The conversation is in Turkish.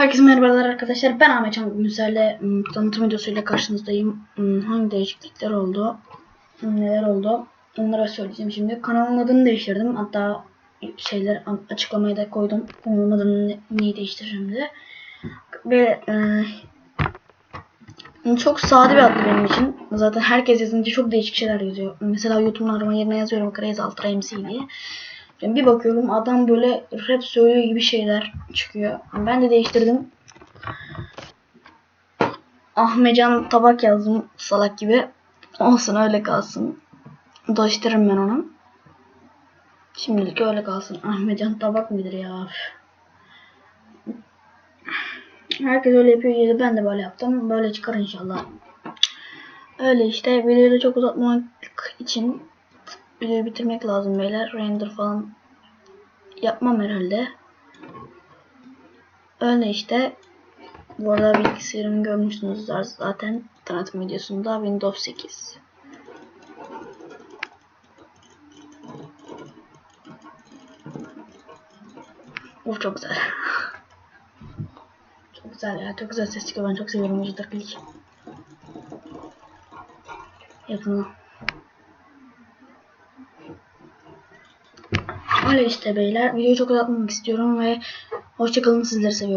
Herkese merhabalar arkadaşlar. Ben Ahmet Can ım, tanıtım videosuyla karşınızdayım. Hangi değişiklikler oldu? Neler oldu? Onlara söyleyeceğim şimdi. Kanalın adını değiştirdim. Hatta şeyler açıklamaya da koydum. Kanalın adını ne- neyi değiştireceğim diye. Ve e, çok sade bir adlı benim için. Zaten herkes yazınca çok değişik şeyler yazıyor. Mesela YouTube'un arama yerine yazıyorum Crazy Ultra MC diye. Bir bakıyorum adam böyle rap söylüyor gibi şeyler çıkıyor. Ben de değiştirdim. Ahmecan tabak yazdım salak gibi. Olsun öyle kalsın. Değiştiririm ben onu. Şimdilik öyle kalsın. Ahmecan tabak mıdır ya? Herkes öyle yapıyor diye ben de böyle yaptım. Böyle çıkar inşallah. Öyle işte videoyu da çok uzatmamak için videoyu bitirmek lazım beyler. Render falan yapmam herhalde. Öyle işte. Bu arada bilgisayarımı görmüşsünüz zaten tanıtım videosunda Windows 8. Uf çok güzel. çok güzel ya. Çok güzel ses çıkıyor. Ben çok seviyorum Ucuz Klik. Yakına. Öyle işte beyler. Videoyu çok uzatmamak istiyorum ve hoşçakalın sizleri seviyorum.